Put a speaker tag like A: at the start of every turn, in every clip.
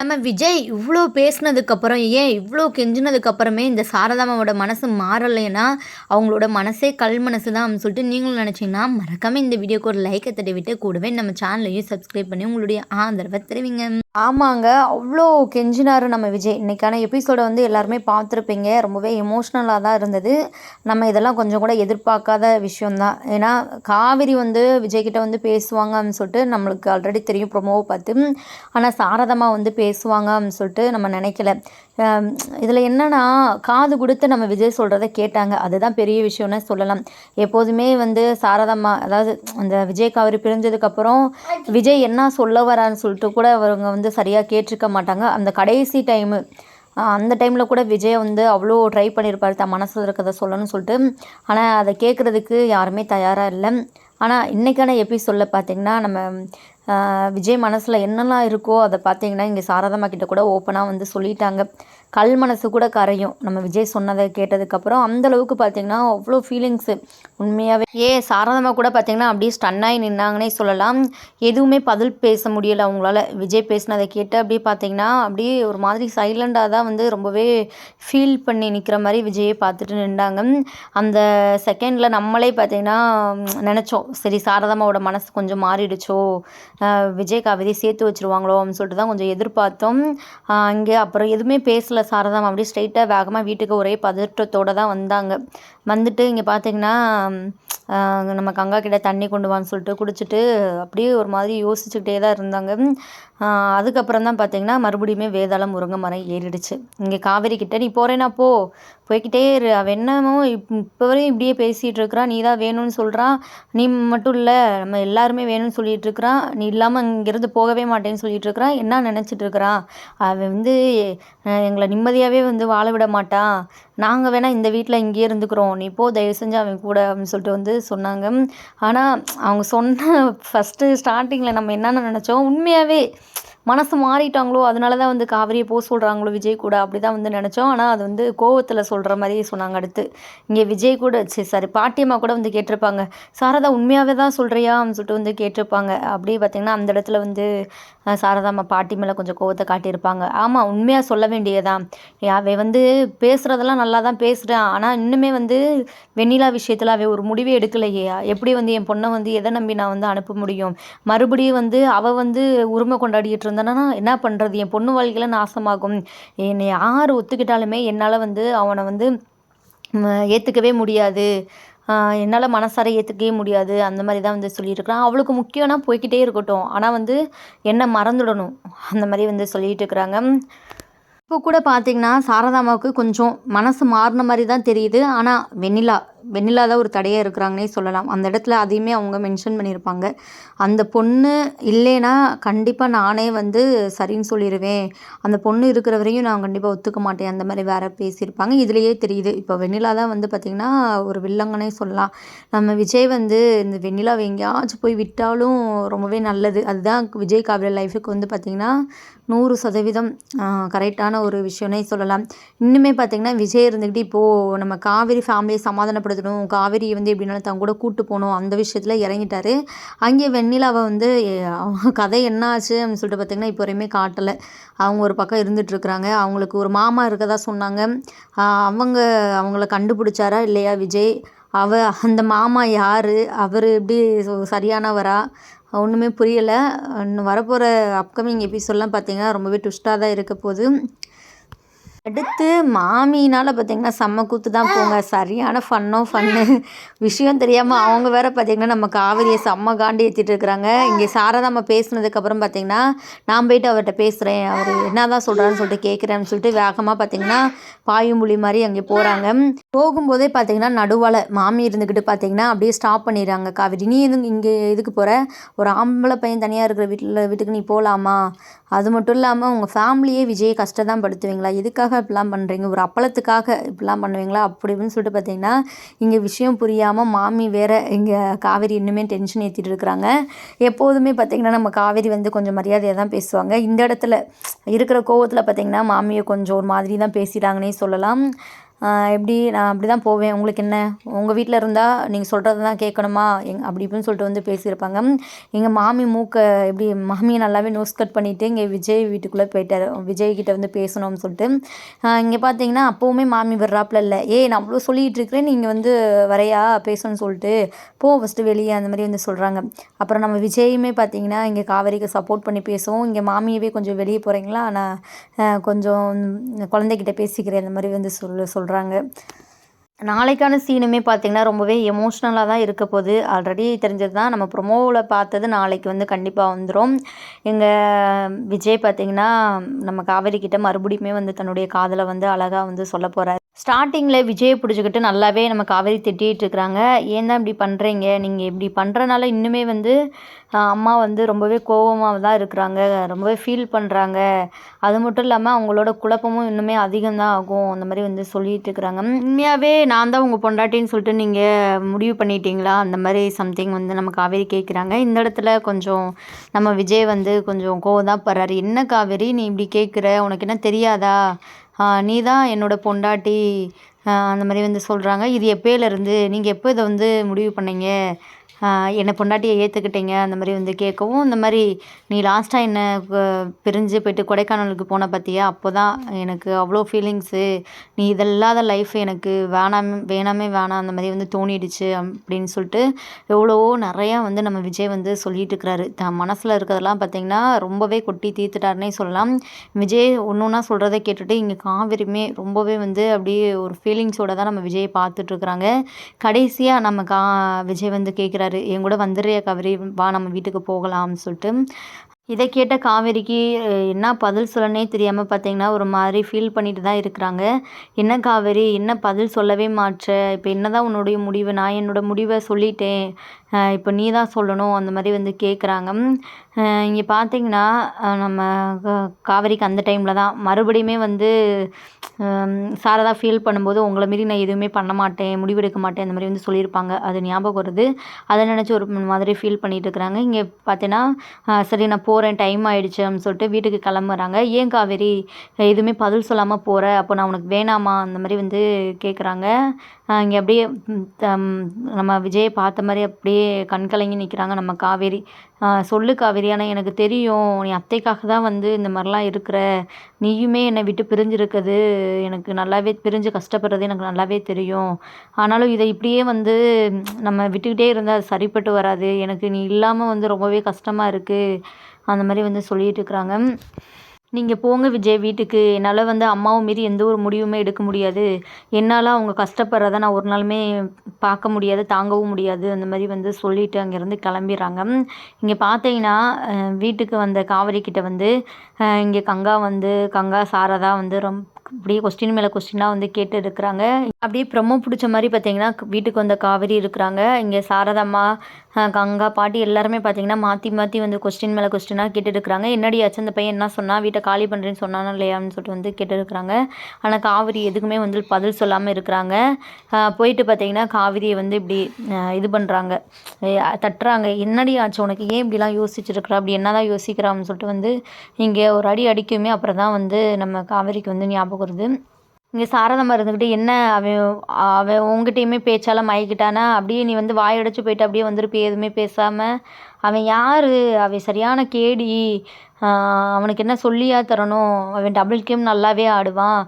A: நம்ம விஜய் இவ்வளோ பேசினதுக்கப்புறம் ஏன் இவ்வளோ கெஞ்சினதுக்கப்புறமே இந்த சாரதாமாவோட மனசு மாறலைன்னா அவங்களோட மனசே கல் மனசு தான் அப்படின்னு சொல்லிட்டு நீங்களும் நினச்சிங்கன்னா மறக்காமல் இந்த வீடியோக்கு ஒரு லைக்கை தட்டி விட்டு கூடவே நம்ம சேனலையும் சப்ஸ்கிரைப் பண்ணி உங்களுடைய ஆதரவை தெரிவிங்க. ஆமாங்க. அவ்வளோ கெஞ்சினார் நம்ம விஜய். இன்னைக்கான எபிசோடை வந்து எல்லாருமே பார்த்துருப்பீங்க ரொம்பவே எமோஷ்னலாக தான் இருந்தது. நம்ம இதெல்லாம் கொஞ்சம் கூட எதிர்பார்க்காத விஷயம்தான். ஏன்னா காவிரி வந்து விஜய்கிட்ட வந்து பேசுவாங்க அப்படின்னு சொல்லிட்டு நம்மளுக்கு ஆல்ரெடி தெரியும் ப்ரொமோவை பார்த்து. ஆனால் சாரதமாக வந்து பேசுவாங்க அப்படின்னு சொல்லிட்டு நம்ம நினைக்கல. இதில் என்னென்னா காது கொடுத்து நம்ம விஜய் சொல்கிறத கேட்டாங்க. அதுதான் பெரிய விஷயம்னு சொல்லலாம். எப்போதுமே வந்து சாரதம்மா அதாவது அந்த விஜய் அவர் பிரிஞ்சதுக்கப்புறம் விஜய் என்ன சொல்ல வரான்னு சொல்லிட்டு கூட அவங்க வந்து சரியாக கேட்டிருக்க மாட்டாங்க. அந்த கடைசி டைமு அந்த டைமில் கூட விஜய் வந்து அவ்வளோ ட்ரை பண்ணியிருப்பார் தன் மனசில் இருக்கிறத சொல்லணும்னு சொல்லிட்டு. ஆனால் அதை கேட்குறதுக்கு யாருமே தயாராக இல்லை. ஆனால் இன்றைக்கான எபிசோடில் பார்த்திங்கன்னா நம்ம விஜய் மனசில் என்னெல்லாம் இருக்கோ அதை பார்த்தீங்கன்னா இங்கே சாரதம்மா கிட்ட கூட ஓப்பனாக வந்து சொல்லிட்டாங்க. கல் மனசு கூட கரையும். நம்ம விஜய் சொன்னதை கேட்டதுக்கப்புறம் அந்தளவுக்கு பார்த்திங்கன்னா அவ்வளோ ஃபீலிங்ஸு உண்மையாகவே ஏ சாரதமாக கூட பார்த்திங்கன்னா அப்படியே ஸ்டன்னாகி நின்னாங்கன்னே சொல்லலாம். எதுவுமே பதில் பேச முடியலை அவங்களால. விஜய் பேசினதை கேட்டு அப்படியே பார்த்தீங்கன்னா அப்படியே ஒரு மாதிரி சைலண்டாக தான் வந்து ரொம்பவே ஃபீல் பண்ணி நிற்கிற மாதிரி விஜயை பார்த்துட்டு நின்றாங்க அந்த செகண்டில் நம்மளே பார்த்திங்கன்னா நினச்சோம். சரி சாரதாமாவோட மனசு கொஞ்சம் மாறிடுச்சோ விஜய் கவிதை சேர்த்து வச்சுருவாங்களோ அப்படின்னு சொல்லிட்டு தான் கொஞ்சம் எதிர்பார்த்தோம். அங்கே அப்புறம் எதுவுமே பேசலை சாரதாம் அப்படியே ஸ்ட்ரைட்டாக வேகமாக வீட்டுக்கு ஒரே பதற்றத்தோடு தான் வந்தாங்க. வந்துட்டு இங்கே பார்த்தீங்கன்னா நம்ம கங்கா கிட்ட தண்ணி கொண்டு வான்னு சொல்லிட்டு குடிச்சிட்டு அப்படியே ஒரு மாதிரி யோசிச்சுக்கிட்டே தான் இருந்தாங்க. அதுக்கப்புறம் தான் பார்த்தீங்கன்னா மறுபடியுமே வேதாளம் முருங்கை மரம் ஏறிடுச்சு. இங்கே காவேரி கிட்டே நீ போகிறேன்னா போ. போய்கிட்டே இரு. அவள் என்னமோ இப் இப்போ வரையும் இப்படியே பேசிகிட்டு இருக்கிறா. நீ தான் வேணும்னு சொல்கிறான் நீ மட்டும் இல்லை. நம்ம எல்லாருமே வேணும்னு சொல்லிகிட்டு இருக்கிறான் நீ இல்லாமல் இங்கேருந்து போகவே மாட்டேன்னு சொல்லிகிட்டு இருக்கிறான் என்ன நினச்சிட்டு இருக்கிறான் அவன் வந்து எங்களை நிம்மதியாகவே வந்து வாழ விட மாட்டான் நாங்கள் வேணால் இந்த வீட்டில் இங்கேயே இருந்துக்கிறோம். நீ போ தயவு செஞ்சு அவன் கூட அப்படின்னு சொல்லிட்டு வந்து சொன்னாங்க. ஆனால் அவங்க சொன்ன ஃபஸ்ட்டு ஸ்டார்டிங்கில் நம்ம என்னென்ன நினச்சோம்? உண்மையாகவே மனசு மாறிட்டாங்களோ அதனால தான் வந்து காவிரியை போக சொல்கிறாங்களோ விஜய் கூட அப்படி தான் வந்து நினச்சோம். ஆனால் அது வந்து கோவத்தில் சொல்கிற மாதிரி சொன்னாங்க அடுத்து. இங்கே விஜய் கூட சரி சாரி பாட்டியம்மா கூட வந்து கேட்டிருப்பாங்க. சாரதா உண்மையாகவே தான் சொல்கிறியா அப்படின்னு சொல்லிட்டு வந்து கேட்டிருப்பாங்க. அப்படியே பார்த்திங்கன்னா அந்த இடத்துல வந்து சாரதாம்மா பாட்டி மேலே கொஞ்சம் கோவத்தை காட்டியிருப்பாங்க. ஆமாம் உண்மையாக சொல்ல வேண்டியதான் அவை வந்து பேசுகிறதெல்லாம் நல்லா தான் பேசுகிறேன் ஆனால் இன்னுமே வந்து வெண்ணிலா விஷயத்தில் அவை ஒரு முடிவே எடுக்கலையே. எப்படி வந்து என் பொண்ணை வந்து எதை நம்பி நான் வந்து அனுப்ப முடியும்? மறுபடியும் வந்து அவள் வந்து உரிமை கொண்டாடிட்டு இருந்தேன்னா என்ன பண்ணுறது என் பொண்ணு வாழ்க்கையில் நாசமாகும். என்னை யார் ஒத்துக்கிட்டாலுமே என்னால் வந்து அவனை வந்து ஏற்றுக்கவே முடியாது. என்னால் மனசார ஏற்றுக்கவே முடியாது. அந்த மாதிரி தான் வந்து சொல்லியிருக்கிறான். அவளுக்கு முக்கியம்னா போய்கிட்டே இருக்கட்டும். ஆனால் வந்து என்னை மறந்துடணும். அந்த மாதிரி வந்து சொல்லிகிட்டு இருக்கிறாங்க. இப்போ கூட பார்த்தீங்கன்னா சாரதாமாவுக்கு கொஞ்சம் மனசு மாறின மாதிரி தான் தெரியுது. ஆனால் வெண்ணிலா வெண்ணிலா தான் ஒரு தடையாக இருக்கிறாங்கன்னே சொல்லலாம். அந்த இடத்துல அதையுமே அவங்க மென்ஷன் பண்ணியிருப்பாங்க. அந்த பொண்ணு இல்லைன்னா கண்டிப்பாக நானே வந்து சரின்னு சொல்லிடுவேன் அந்த பொண்ணு இருக்கிற வரையும் நான் கண்டிப்பாக ஒத்துக்க மாட்டேன். அந்த மாதிரி வேற பேசியிருப்பாங்க. இதுலேயே தெரியுது. இப்போ வெண்ணிலா தான் வந்து பார்த்திங்கன்னா ஒரு வில்லங்கனே சொல்லலாம். நம்ம விஜய் வந்து இந்த வெண்ணிலாவை எங்கேயாச்சும் போய் விட்டாலும் ரொம்பவே நல்லது. அதுதான் விஜய் காவிரி லைஃபுக்கு வந்து பார்த்திங்கன்னா நூறு சதவீதம் கரெக்டான ஒரு விஷயம்னே சொல்லலாம். இன்னுமே பார்த்திங்கன்னா விஜய் இருந்துக்கிட்டு இப்போது நம்ம காவிரி ஃபேமிலியை சமாதானப்படுத்த படுத்தணும் காவேரியை வந்து எப்படினாலும் தங்க கூட கூட்டு போகணும் அந்த விஷயத்தில் இறங்கிட்டாரு. அங்கே வெண்ணிலாவை வந்து அவங்க கதை என்ன ஆச்சு அப்படின்னு சொல்லிட்டு பார்த்திங்கன்னா இப்போ வரையுமே காட்டலை. அவங்க ஒரு பக்கம் இருந்துகிட்ருக்குறாங்க அவங்களுக்கு ஒரு மாமா இருக்கதா சொன்னாங்க. அவங்க அவங்கள கண்டுபிடிச்சாரா இல்லையா விஜய்? அவ அந்த மாமா யார்? அவர் எப்படி சரியானவரா? ஒன்றுமே புரியலை. இன்னும் வரப்போகிற அப்கமிங் எபிசோட்லாம் பார்த்திங்கன்னா ரொம்பவே ட்விஸ்ட்டாக தான் இருக்க போகுது. அடுத்து மாமினால் பார்த்தீங்கன்னா செம்ம கூத்து தான் போங்க. சரியான ஃபன்னோ ஃபன்னு விஷயம் தெரியாமல் அவங்க வேற பார்த்தீங்கன்னா நம்ம காவிரியை செம்ம காண்டி ஏற்றிட்டு இருக்கிறாங்க. இங்கே சாரதாம்மா பேசினதுக்கப்புறம் பார்த்தீங்கன்னா நான் போயிட்டு அவர்கிட்ட பேசுகிறேன் அவர் என்ன தான் சொல்கிறான்னு சொல்லிட்டு கேட்குறேன்னு சொல்லிட்டு வேகமாக பார்த்தீங்கன்னா பாயும்புலி மாதிரி அங்கே போகிறாங்க போகும்போதே பார்த்தீங்கன்னா நடுவால் மாமி இருந்துக்கிட்டு பார்த்தீங்கன்னா அப்படியே ஸ்டாப் பண்ணிடுறாங்க. காவிரி நீ எது இங்கே இதுக்கு போகிற ஒரு ஆம்பளை பையன் தனியாக இருக்கிற வீட்டில் வீட்டுக்கு நீ போகலாமா அது மட்டும் இல்லாமல் உங்கள் ஃபேமிலியே விஜய் கஷ்டம் தான் படுத்துவீங்களா? இதுக்காக எதுக்காக இப்படிலாம் பண்ணுறீங்க ஒரு அப்பளத்துக்காக இப்படிலாம் பண்ணுவீங்களா? அப்படி இப்படின்னு சொல்லிட்டு பார்த்தீங்கன்னா இங்கே விஷயம் புரியாமல் மாமி வேறு இங்கே காவேரி இன்னுமே டென்ஷன் ஏற்றிட்டு இருக்கிறாங்க எப்போதுமே பார்த்திங்கன்னா நம்ம காவேரி வந்து கொஞ்சம் மரியாதையாக தான் பேசுவாங்க. இந்த இடத்துல இருக்கிற கோவத்தில் பார்த்திங்கன்னா மாமியை கொஞ்சம் ஒரு மாதிரி தான் பேசிட்டாங்கன்னே சொல்லலாம். எப்படி நான் அப்படி தான் போவேன். உங்களுக்கு என்ன? உங்கள் வீட்டில் இருந்தால் நீங்கள் சொல்கிறது தான் கேட்கணுமா? எங் அப்படி இப்படின்னு சொல்லிட்டு வந்து பேசியிருப்பாங்க. எங்கள் மாமி மூக்கை எப்படி மாமியை நல்லாவே நோஸ் கட் பண்ணிவிட்டு இங்கே விஜய் வீட்டுக்குள்ளே போயிட்டார். விஜய் கிட்டே வந்து பேசணும்னு சொல்லிட்டு. இங்கே பார்த்தீங்கன்னா அப்போவுமே மாமி வர்றாப்புல இல்லை. ஏய் நான் அவ்வளோ சொல்லிகிட்டு இருக்கிறேன். நீங்கள் வந்து வரையா பேசணும்னு சொல்லிட்டு போ ஃபஸ்ட்டு வெளியே அந்த மாதிரி வந்து சொல்கிறாங்க அப்புறம் நம்ம விஜயுமே பார்த்தீங்கன்னா இங்கே காவேரிக்கு சப்போர்ட் பண்ணி பேசுவோம். இங்கே மாமியவே கொஞ்சம் வெளியே போகிறீங்களா நான் கொஞ்சம் குழந்தைகிட்ட பேசிக்கிறேன். அந்த மாதிரி வந்து சொல் சொல்கிறாங்க நாளைக்கான சீனுமே பார்த்திங்கன்னா ரொம்பவே எமோஷ்னலாக தான் இருக்க போகுது. ஆல்ரெடி தெரிஞ்சது தான் நம்ம ப்ரொமோவில் பார்த்தது நாளைக்கு வந்து கண்டிப்பாக வந்துடும் எங்கள் விஜய் பார்த்திங்கன்னா நம்ம காவேரி கிட்ட மறுபடியுமே வந்து தன்னுடைய காதலை வந்து அழகாக வந்து சொல்ல போகிறார் ஸ்டார்டிங்கில் விஜயை பிடிச்சிக்கிட்டு நல்லாவே நம்ம காவேரி திட்டிகிட்டு இருக்கிறாங்க. ஏன் தான் இப்படி பண்ணுறீங்க நீங்கள் இப்படி பண்ணுறனால இன்னுமே வந்து அம்மா வந்து ரொம்பவே கோபமாக தான் இருக்கிறாங்க. ரொம்பவே ஃபீல் பண்ணுறாங்க அது மட்டும் இல்லாமல் அவங்களோட குழப்பமும் இன்னுமே அதிகம்தான் ஆகும். அந்த மாதிரி வந்து சொல்லிகிட்டு இருக்கிறாங்க. உண்மையாகவே நான் தான் உங்கள் பொண்டாட்டின்னு சொல்லிட்டு நீங்கள் முடிவு பண்ணிட்டீங்களா? அந்த மாதிரி சம்திங் வந்து நம்ம காவேரி கேட்குறாங்க. இந்த இடத்துல கொஞ்சம் நம்ம விஜய் வந்து கொஞ்சம் கோவம் தான் படுறாரு. என்ன காவேரி? நீ இப்படி கேட்குற? உனக்கு என்ன தெரியாதா? நீ தான் என்னோடய பொண்டாட்டி. அந்த மாதிரி வந்து சொல்கிறாங்க இது எப்போயிலேருந்து நீங்கள் எப்போ இதை வந்து முடிவு பண்ணீங்க? என்னை பொண்டாட்டியை ஏற்றுக்கிட்டீங்க அந்த மாதிரி வந்து கேட்கவும் இந்த மாதிரி நீ லாஸ்ட்டாக என்னை பிரிஞ்சு போயிட்டு கொடைக்கானலுக்கு போன பார்த்தியா அப்போ தான் எனக்கு அவ்வளோ ஃபீலிங்ஸு நீ இதல்லாத லைஃப் எனக்கு வேணாம் வேணாமே வேணாம் அந்த மாதிரி வந்து தோணிடுச்சு அப்படின்னு சொல்லிட்டு எவ்வளவோ நிறையா வந்து நம்ம விஜய் வந்து சொல்லிட்டு இருக்கிறாரு. த மனசில் இருக்கிறதெல்லாம் பார்த்திங்கன்னா ரொம்பவே கொட்டி தீர்த்துட்டாருனே சொல்லலாம். விஜய் ஒன்று ஒன்றா சொல்கிறத கேட்டுட்டு இங்கே காவிரியுமே ரொம்பவே வந்து அப்படியே ஒரு ஃபீலிங்ஸோடு தான் நம்ம விஜயை பார்த்துட்ருக்குறாங்க கடைசியாக நம்ம கா விஜய் வந்து கேட்குறாரு சொல்கிறாரு என் கூட வந்துடுறியா கவரி வா நம்ம வீட்டுக்கு போகலாம்னு சொல்லிட்டு. இதை கேட்ட காவேரிக்கு என்ன பதில் சொல்லனே தெரியாமல் பார்த்தீங்கன்னா ஒரு மாதிரி ஃபீல் பண்ணிட்டு தான் இருக்கிறாங்க. என்ன காவேரி என்ன பதில் சொல்லவே மாட்ற? இப்போ என்ன தான் உன்னுடைய முடிவு? நான் என்னோடய முடிவை சொல்லிட்டேன். இப்போ நீ தான் சொல்லணும். அந்த மாதிரி வந்து கேட்குறாங்க இங்கே பார்த்தீங்கன்னா நம்ம காவேரிக்கு அந்த டைமில் தான். மறுபடியுமே வந்து சாரதா ஃபீல் பண்ணும்போது உங்களை மாரி நான் எதுவுமே பண்ண மாட்டேன் முடிவெடுக்க மாட்டேன் அந்த மாதிரி வந்து சொல்லியிருப்பாங்க. அது ஞாபகம் வருது. அதை நினச்சி ஒரு மாதிரி ஃபீல் பண்ணிகிட்டு இருக்கிறாங்க. இங்கே பார்த்தீங்கன்னா சரி நான் போகிறேன் டைம் ஆகிடுச்சு அப்படின்னு சொல்லிட்டு வீட்டுக்கு கிளம்புறாங்க. ஏன் காவேரி எதுவுமே பதில் சொல்லாமல் போகிற அப்போ நான் உனக்கு வேணாமா? அந்த மாதிரி வந்து கேட்குறாங்க இங்கே அப்படியே நம்ம விஜயை பார்த்த மாதிரி அப்படியே அப்படியே கண்கலங்கி நிற்கிறாங்க நம்ம காவேரி. சொல்லு காவேரி. ஆனால் எனக்கு தெரியும் நீ அத்தைக்காக தான் வந்து இந்த மாதிரிலாம் இருக்கிற. நீயுமே என்னை விட்டு பிரிஞ்சிருக்கிறது எனக்கு நல்லாவே பிரிஞ்சு கஷ்டப்படுறது எனக்கு நல்லாவே தெரியும். ஆனாலும் இதை இப்படியே வந்து நம்ம விட்டுக்கிட்டே இருந்தால் அது சரிப்பட்டு வராது. எனக்கு நீ இல்லாமல் வந்து ரொம்பவே கஷ்டமாக இருக்குது அந்த மாதிரி வந்து சொல்லிகிட்டு இருக்கிறாங்க. நீங்கள் போங்க விஜய் வீட்டுக்கு. என்னால் வந்து அம்மாவை மீறி எந்த ஒரு முடிவுமே எடுக்க முடியாது. என்னால் அவங்க கஷ்டப்படுறத நான் ஒரு நாளுமே பார்க்க முடியாது தாங்கவும் முடியாது. அந்த மாதிரி வந்து சொல்லிவிட்டு அங்கேருந்து கிளம்பிடுறாங்க. இங்கே பார்த்தீங்கன்னா வீட்டுக்கு வந்த காவேரி கிட்ட வந்து இங்கே கங்கா வந்து கங்கா சாரதா வந்து ரொம்ப அப்படியே கொஸ்டின் மேலே கொஸ்டினாக வந்து கேட்டு இருக்கிறாங்க. அப்படியே பிரம்ம பிடிச்ச மாதிரி பார்த்தீங்கன்னா வீட்டுக்கு வந்த காவேரி இருக்கிறாங்க. இங்கே சாரதாம்மா கங்கா பாட்டி எல்லாருமே பார்த்தீங்கன்னா மாற்றி மாற்றி வந்து கொஸ்டின் மேலே கொஸ்டினாக கேட்டுருக்குறாங்க என்னடி ஆச்சு? அந்த பையன் என்ன சொன்னால் வீட்டை காலி பண்ணுறேன்னு சொன்னானா இல்லையான்னு சொல்லிட்டு வந்து கேட்டுருக்குறாங்க ஆனால் காவிரி எதுக்குமே வந்து பதில் சொல்லாமல் இருக்கிறாங்க. போயிட்டு பார்த்தீங்கன்னா காவிரியை வந்து இப்படி இது பண்ணுறாங்க தட்டுறாங்க. என்னடி ஆச்சு? உனக்கு ஏன் இப்படிலாம் யோசிச்சுருக்குற அப்படி என்ன தான் யோசிக்கிறான்னு சொல்லிட்டு வந்து இங்கே ஒரு அடி அடிக்குமே அப்புறம் தான் வந்து நம்ம காவிரிக்கு வந்து ஞாபகம் வருது. இங்கே சாரதமாக இருந்துக்கிட்டு என்ன அவன் அவன் உங்ககிட்டயுமே பேச்சால் மயக்கிட்டானா? அப்படியே நீ வந்து வாயடைச்சு போயிட்டு அப்படியே வந்திருப்பிய எதுவுமே பேசாமல் அவன் யார்? அவன் சரியான கேடி. அவனுக்கு என்ன சொல்லியா தரணும்? அவன் டபுள் கேம் நல்லாவே ஆடுவான்.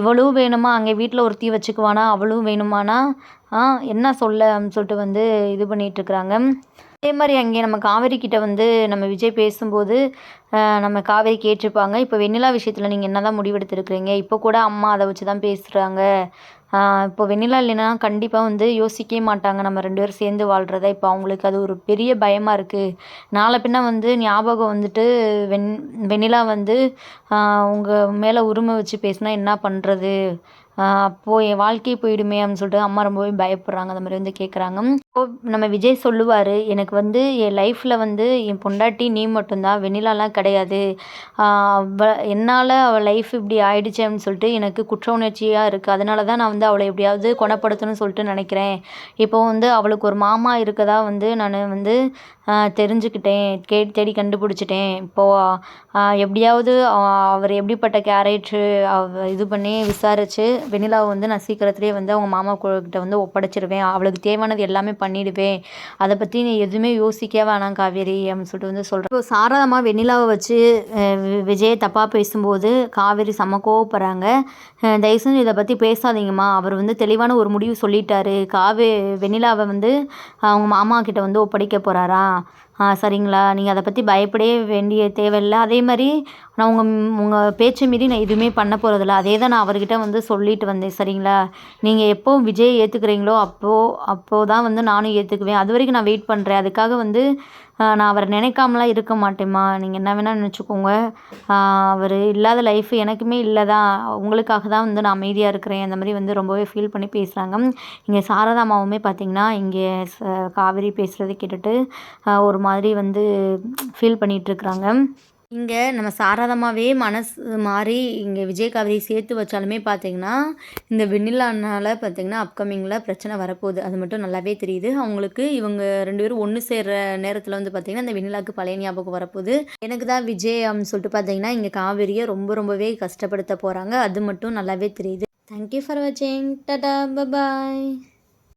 A: இவளும் வேணுமா? அங்கே வீட்டில் ஒருத்தி வச்சுக்குவானா? அவளும் வேணுமானா? என்ன சொல்ல? சொல்லிட்டு வந்து இது பண்ணிகிட்ருக்குறாங்க அதே மாதிரி அங்கே நம்ம காவேரி கிட்ட வந்து நம்ம விஜய் பேசும்போது நம்ம காவேரி கேட்டிருப்பாங்க. இப்போ வெண்ணிலா விஷயத்தில் நீங்கள் என்ன தான் முடிவெடுத்துருக்குறீங்க? இப்போ கூட அம்மா அதை வச்சு தான் பேசுகிறாங்க இப்போ வெண்ணிலா இல்லைன்னா கண்டிப்பாக வந்து யோசிக்கவே மாட்டாங்க. நம்ம ரெண்டு பேரும் சேர்ந்து வாழ்கிறதா இப்போ அவங்களுக்கு அது ஒரு பெரிய பயமாக இருக்குது நாளை பின்ன வந்து ஞாபகம் வந்துட்டு வெண் வெண்ணிலா வந்து உங்கள் மேலே உரிமை வச்சு பேசினா என்ன பண்ணுறது அப்போது என் வாழ்க்கை போயிடுமே அப்படின்னு சொல்லிட்டு அம்மா ரொம்பவே பயப்படுறாங்க. அந்த மாதிரி வந்து கேட்குறாங்க இப்போ நம்ம விஜய் சொல்லுவார் எனக்கு வந்து என் லைஃப்பில் வந்து என் பொண்டாட்டி நீ மட்டும்தான் வெண்ணிலாலாம் கிடையாது. என்னால் அவள் லைஃப் இப்படி ஆயிடுச்சு அப்படின்னு சொல்லிட்டு எனக்கு குற்ற உணர்ச்சியாக இருக்குது அதனால தான் நான் வந்து அவளை எப்படியாவது குணப்படுத்தணும்னு சொல்லிட்டு நினைக்கிறேன். இப்போ வந்து அவளுக்கு ஒரு மாமா இருக்கதா வந்து நான் வந்து தெரிஞ்சுக்கிட்டேன். கே தேடி கண்டுபிடிச்சிட்டேன். இப்போது எப்படியாவது அவர் எப்படிப்பட்ட கேரக்டரு அவ இது பண்ணி விசாரித்து வெண்ணிலாவை வந்து நான் சீக்கிரத்துலேயே வந்து அவங்க மாமா கிட்ட வந்து ஒப்படைச்சிருவேன். அவளுக்கு தேவையானது எல்லாமே பண்ணிடுவேன். அதை பற்றி நீ எதுவுமே யோசிக்க வேணாம் காவேரி அப்படின்னு சொல்லிட்டு வந்து சொல்கிறேன் இப்போ சாரதாமா வெண்ணிலாவை வச்சு விஜய் வி- தப்பாக பேசும்போது காவேரி செம்ம கோவப்படுறாங்க. அஹ், தயவு செஞ்சு இதை பற்றி பேசாதீங்கம்மா. அவர் வந்து தெளிவான ஒரு முடிவு சொல்லிட்டாரு. காவே வெண்ணிலாவை வந்து அவங்க மாமா கிட்ட வந்து ஒப்படைக்க போகிறாரா சரிங்களா? நீங்கள் அதை பற்றி பயப்படவே வேண்டிய தேவையில்லை. அதே மாதிரி நான் உங்கள் உங்கள் பேச்சை மீறி நான் எதுவுமே பண்ண போகிறதில்ல அதே தான் நான் அவர்கிட்ட வந்து சொல்லிட்டு வந்தேன். சரிங்களா? நீங்கள் எப்போ விஜய் ஏற்றுக்கிறீங்களோ அப்போது அப்போது தான் வந்து நானும் ஏற்றுக்குவேன் அது வரைக்கும் நான் வெயிட் பண்ணுறேன் அதுக்காக வந்து நான் அவரை நினைக்காமலாம் இருக்க மாட்டேம்மா. நீங்கள் என்ன வேணால் நினச்சிக்கோங்க. அவர் இல்லாத லைஃப் எனக்குமே இல்லை தான் உங்களுக்காக தான் வந்து நான் அமைதியாக இருக்கிறேன். அந்த மாதிரி வந்து ரொம்பவே ஃபீல் பண்ணி பேசுகிறாங்க இங்கே சாரதா மாவுமே பார்த்திங்கன்னா இங்கே ச- காவேரி பேசுகிறத கேட்டுட்டு ஒரு மாதிரி வந்து ஃபீல் பண்ணிகிட்ருக்குறாங்க இங்கே நம்ம சாராதமாகவே மனசு மாறி இங்கே விஜய் சேர்த்து வச்சாலுமே பார்த்தீங்கன்னா இந்த வெண்ணிலானால் பார்த்தீங்கன்னா அப்கமிங்கில் பிரச்சனை வரப்போகுது. அது மட்டும் நல்லாவே தெரியுது. அவங்களுக்கு இவங்க ரெண்டு பேரும் ஒன்று சேர்ற நேரத்தில் வந்து பார்த்தீங்கன்னா இந்த வெண்ணிலாவுக்கு பழைய ஞாபகம் வரப்போகுது. எனக்கு தான் விஜய் அப்படின்னு சொல்லிட்டு பார்த்தீங்கன்னா இங்கே காவேரியை ரொம்ப ரொம்பவே கஷ்டப்படுத்த போகிறாங்க அது மட்டும் நல்லாவே தெரியுது. தேங்க்யூ ஃபார் வாட்சிங் டடா பபாய்